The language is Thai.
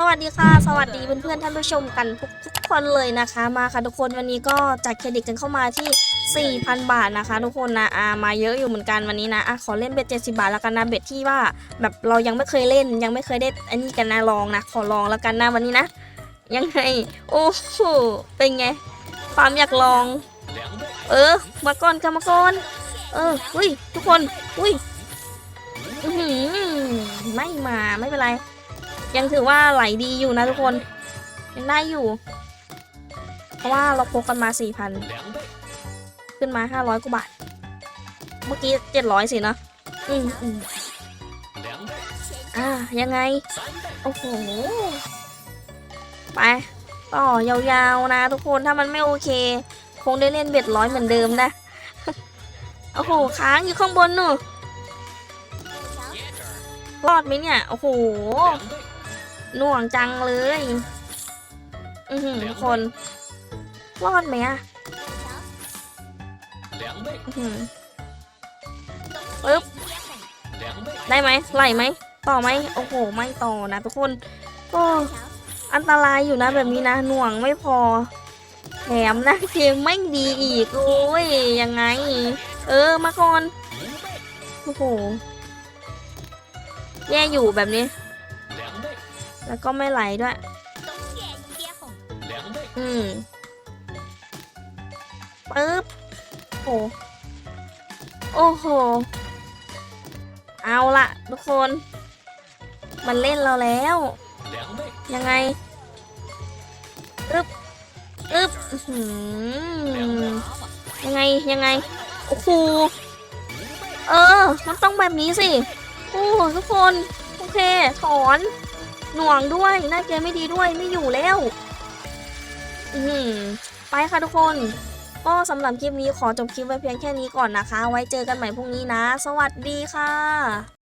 สวัสดีค่ะ สวัสดีเพื่อนๆท่านผู้ชมกันทุกทุกคนเลยนะคะมาค่ะทุกคนวันนี้ก็จัดเครดิตกันเข้ามาที่ 4,000 บาทนะคะ ทุกคนนะอามาเยอะอยู่เหมือนกันวันนี้นะอะขอเล่นเบ็ด70 บาทแล้วกันนะเบ็ดที่ว่าแบบเรายังไม่เคยเล่นยังไม่เคยได้อันนี้กันนะลองนะขอลองแล้วกันนะวันนี้นะ ยังไงโอ้โหเป็นไง ความอยากลอง เออมาก่อนค่ะมาก่อนเอออุ้ยทุกคนอุ้ยอืไม่มาไม่เป็นไร ยังถือว่าไหลดีอยู่นะทุกคน ยังได้อยู่ เพราะว่าเราพกกันมาสี่พันขึ้นมาห้าร้อยกว่าบาท เมื่อกี้เจ็ดร้อยสินะอืมอืมอ่ายังไง โอ้โห ไป ต่อยาวๆนะทุกคนถ้ามันไม่โอเค คงได้เล่นเบ็ดร้อยเหมือนเดิมนะ โอ้โห ค้างอยู่ข้างบนนู่นรอดไหมเนี่ย โอ้โห หน่วงจังเลย อือหือทุกคนรอดไหมอะอื้อหือปึ๊บ ได้ไหมไหลไหม ต่อไหม โอ้โห ไม่ต่อนะทุกคนก็อันตรายอยู่นะแบบนี้นะ หน่วงไม่พอ แถมนะเกมไม่ดีอีก โอ้ย ยังไง เออ มาก่อน โอ้โห แย่อยู่แบบนี้ แล้วก็ไม่ไหลด้วย อืมปึ๊บโอ้โอ้โห เอาละทุกคน มันเล่นเราแล้ว ยังไงอึ๊บอึ๊บหือยังไง ยังไง โอ้โห เออ มันต้องแบบนี้สิ โอ้ ทุกคน โอเค ถอน หน่วงด้วย หน้าเกมไม่ดีด้วยไม่อยู่แล้วอือหือไปค่ะทุกคน ก็สำหรับคลิปนี้ขอจบคลิปไว้เพียงแค่นี้ก่อนนะคะ ไว้เจอกันใหม่พรุ่งนี้นะ สวัสดีค่ะ